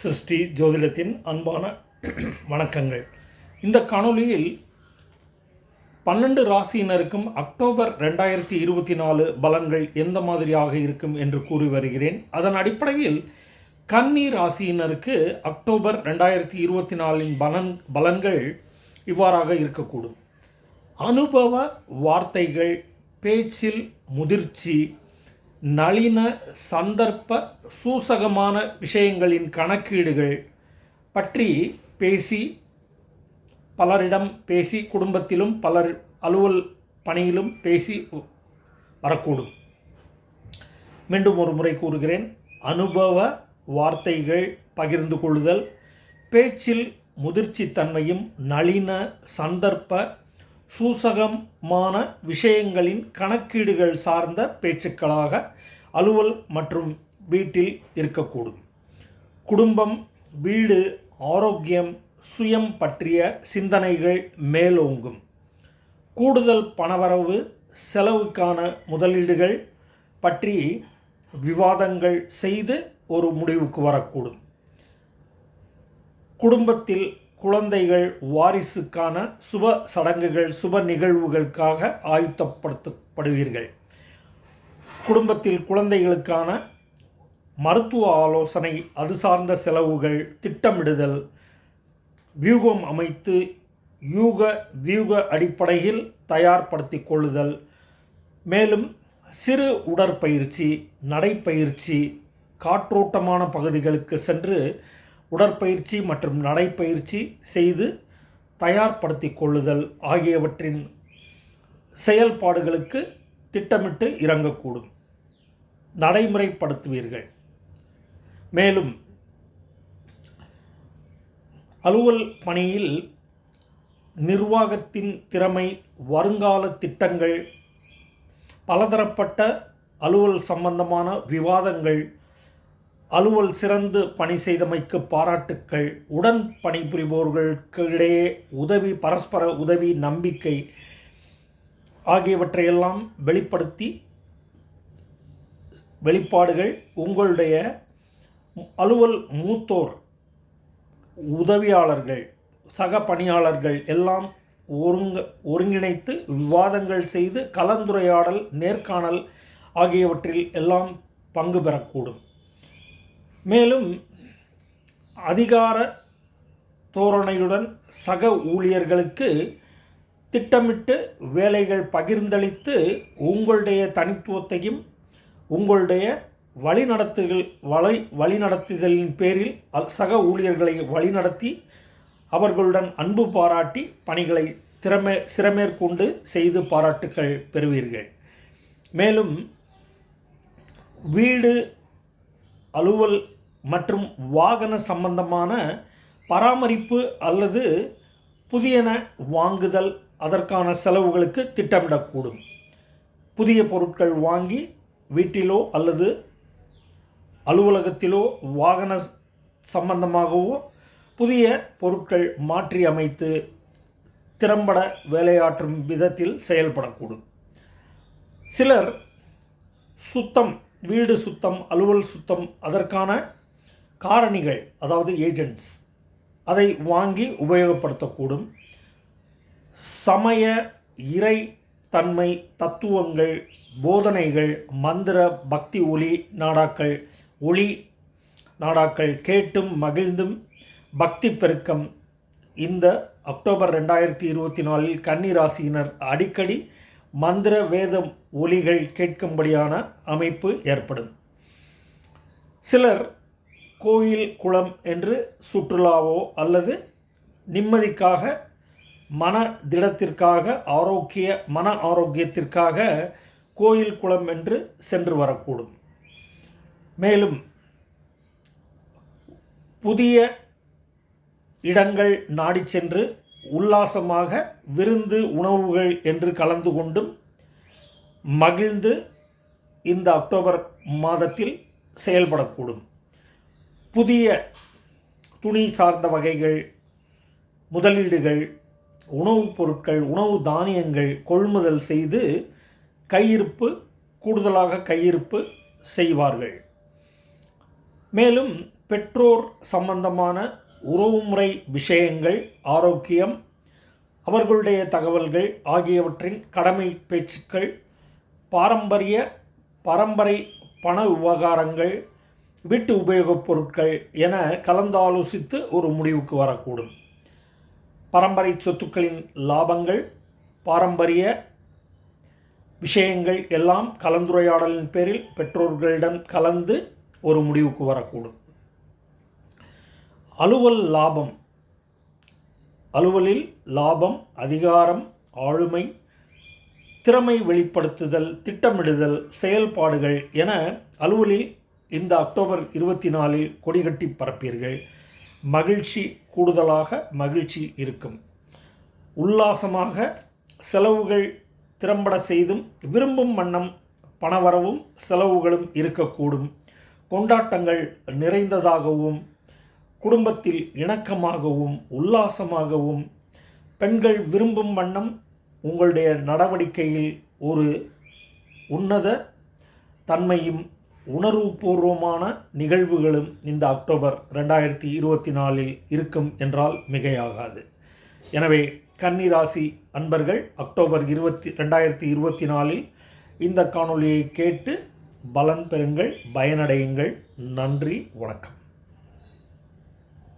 சிருஷ்டி ஜோதிடத்தின் அன்பான வணக்கங்கள். இந்த காணொளியில் பன்னெண்டு ராசியினருக்கும் அக்டோபர் ரெண்டாயிரத்தி இருபத்தி நாலு பலன்கள் எந்த மாதிரியாக இருக்கும் என்று கூறி வருகிறேன். அதன் அடிப்படையில் கன்னி ராசியினருக்கு அக்டோபர் ரெண்டாயிரத்தி இருபத்தி நாலின் பலன் பலன்கள் இவ்வாறாக இருக்கக்கூடும். அனுபவ வார்த்தைகள் பேச்சில் முதிர்ச்சி நளின சந்தர்ப்ப சூசகமான விஷயங்களின் கணக்கீடுகள் பற்றி பேசி பலரிடம் பேசி குடும்பத்திலும் பலர் அலுவல் பணியிலும் பேசி வரக்கூடும். மீண்டும் ஒரு முறை கூறுகிறேன். அனுபவ வார்த்தைகள் பகிர்ந்து கொள்ளுதல் பேச்சில் முதிர்ச்சித்தன்மையும் நளின சந்தர்ப்ப சூசகமான விஷயங்களின் கணக்கீடுகள் சார்ந்த பேச்சுக்களாக அலுவல் மற்றும் வீட்டில் இருக்கக்கூடும். குடும்பம் வீடு ஆரோக்கியம் சுயம் பற்றிய சிந்தனைகள் மேலோங்கும். கூடுதல் பணவரவு செலவுக்கான முதலீடுகள் பற்றி விவாதங்கள் செய்து ஒரு முடிவுக்கு வரக்கூடும். குடும்பத்தில் குழந்தைகள் வாரிசுக்கான சுப சடங்குகள் சுப நிகழ்வுகளுக்காக ஆயுத்தப்படுத்தப்படுவீர்கள். குடும்பத்தில் குழந்தைகளுக்கான மருத்துவ ஆலோசனை அது சார்ந்த செலவுகள் திட்டமிடுதல் வியூகம் அமைத்து யூக வியூக அடிப்படையில் தயார்படுத்தி கொள்ளுதல் மேலும் சிறு உடற்பயிற்சி நடைப்பயிற்சி காற்றோட்டமான பகுதிகளுக்கு சென்று உடற்பயிற்சி மற்றும் நடைப்பயிற்சி செய்து தயார்படுத்தி கொள்ளுதல் ஆகியவற்றின் செயல்பாடுகளுக்கு திட்டமிட்டு இறங்கக்கூடும். நடைமுறைப்படுத்துவீர்கள். மேலும் அலுவல் பணியில் நிர்வாகத்தின் திறமை வருங்கால திட்டங்கள் பலதரப்பட்ட அலுவல் சம்பந்தமான விவாதங்கள் அலுவல் சிறந்து பணி செய்தமைக்கு பாராட்டுக்கள். உடன் பணிபுரிபவர்களுக்கு இடையே உதவி பரஸ்பர உதவி நம்பிக்கை ஆகியவற்றையெல்லாம் வெளிப்படுத்தி வெளிப்பாடுகள் உங்களுடைய அலுவல் மூத்தோர் உதவியாளர்கள் சக பணியாளர்கள் எல்லாம் ஒருங்க ஒருங்கிணைத்து விவாதங்கள் செய்து கலந்துரையாடல் நேர்காணல் ஆகியவற்றில் எல்லாம் பங்கு பெறக்கூடும். மேலும் அதிகார தோரணையுடன் சக ஊழியர்களுக்கு திட்டமிட்டு வேலைகள் பகிர்ந்தளித்து உங்களுடைய தனித்துவத்தையும் உங்களுடைய வழிநடத்துகள் வழி வழிநடத்துதலின் பேரில் சக ஊழியர்களை வழிநடத்தி அவர்களுடன் அன்பு பாராட்டி பணிகளை திறமே சிறமேற்கொண்டு செய்து பாராட்டுக்கள் பெறுவீர்கள். மேலும் வீடு அலுவல் மற்றும் வாகன சம்பந்தமான பராமரிப்பு அல்லது புதியன வாங்குதல் அதற்கான செலவுகளுக்கு திட்டமிடக்கூடும். புதிய பொருட்கள் வாங்கி வீட்டிலோ அல்லது அலுவலகத்திலோ வாகன சம்பந்தமாகவோ புதிய பொருட்கள் மாற்றி அமைத்து திறம்பட வேலையாற்றும் விதத்தில் செயல்படக்கூடும். சிலர் சுத்தம் வீடு சுத்தம் அலுவல் சுத்தம் அதற்கான காரணிகள் அதாவது ஏஜென்ட்ஸ் அதை வாங்கி உபயோகப்படுத்தக்கூடும். சமய இறை தன்மை தத்துவங்கள் போதனைகள் மந்திர பக்தி ஒளி நாடாக்கள் ஒளி நாடாக்கள் கேட்டும் மகிழ்ந்தும் பக்தி பெருக்கம். இந்த அக்டோபர் ரெண்டாயிரத்தி இருபத்தி நாலில் கன்னிராசியினர் அடிக்கடி மந்திர வேதம் ஒலிகள் கேட்கும்படியான அமைப்பு ஏற்படும். சிலர் கோயில் குளம் என்று சுற்றுலாவோ அல்லது நிம்மதிக்காக மன திடத்திற்காக ஆரோக்கிய மன ஆரோக்கியத்திற்காக கோயில் குளம் என்று சென்று வரக்கூடும். மேலும் புதிய இடங்கள் நாடி சென்று உல்லாசமாக விருந்து உணவுகள் என்று கலந்து கொண்டும் மகிழ்ந்து இந்த அக்டோபர் மாதத்தில் செயல்படக்கூடும். புதிய துணி சார்ந்த வகைகள் முதலீடுகள் உணவுப் பொருட்கள் உணவு தானியங்கள் கொள்முதல் செய்து கையிருப்பு கூடுதலாக கையிருப்பு செய்வார்கள். மேலும் பெற்றோர் சம்பந்தமான உறவுமுறை விஷயங்கள் ஆரோக்கியம் அவர்களுடைய தகவல்கள் ஆகியவற்றின் கடமை பேச்சுக்கள் பாரம்பரிய பரம்பரை பண விவகாரங்கள் வீட்டு உபயோகப் பொருட்கள் என கலந்தாலோசித்து ஒரு முடிவுக்கு வரக்கூடும். பரம்பரை சொத்துக்களின் லாபங்கள் பாரம்பரிய விஷயங்கள் எல்லாம் கலந்துரையாடலின் பேரில் பெற்றோர்களிடம் கலந்து ஒரு முடிவுக்கு வரக்கூடும். அலுவல் லாபம். அலுவலில் லாபம் அதிகாரம் ஆளுமை திறமை வெளிப்படுத்துதல் திட்டமிடுதல் செயல்பாடுகள் என அலுவலில் இந்த அக்டோபர் இருபத்தி நாலில் கொடிகட்டி பரப்பீர்கள் மகிழ்ச்சி கூடுதலாக மகிழ்ச்சி இருக்கும். உல்லாசமாக செலவுகள் திறம்பட செய்தும் விரும்பும் வண்ணம் பணவரவும் செலவுகளும் இருக்கக்கூடும். கொண்டாட்டங்கள் நிறைந்ததாகவும் குடும்பத்தில் இணக்கமாகவும் உல்லாசமாகவும் பெண்கள் விரும்பும் வண்ணம் உங்களுடைய நடவடிக்கையில் ஒரு உன்னத தன்மையும் உணர்வுபூர்வமான நிகழ்வுகளும் இந்த அக்டோபர் ரெண்டாயிரத்தி இருபத்தி நாலில் இருக்கும் என்றால் மிகையாகாது. எனவே கன்னிராசி அன்பர்கள் அக்டோபர் இருபத்தி ரெண்டாயிரத்தி இருபத்தி நாலில் இந்த காணொலியை கேட்டு பலன் பெறுங்கள் பயனடையுங்கள். நன்றி வணக்கம்.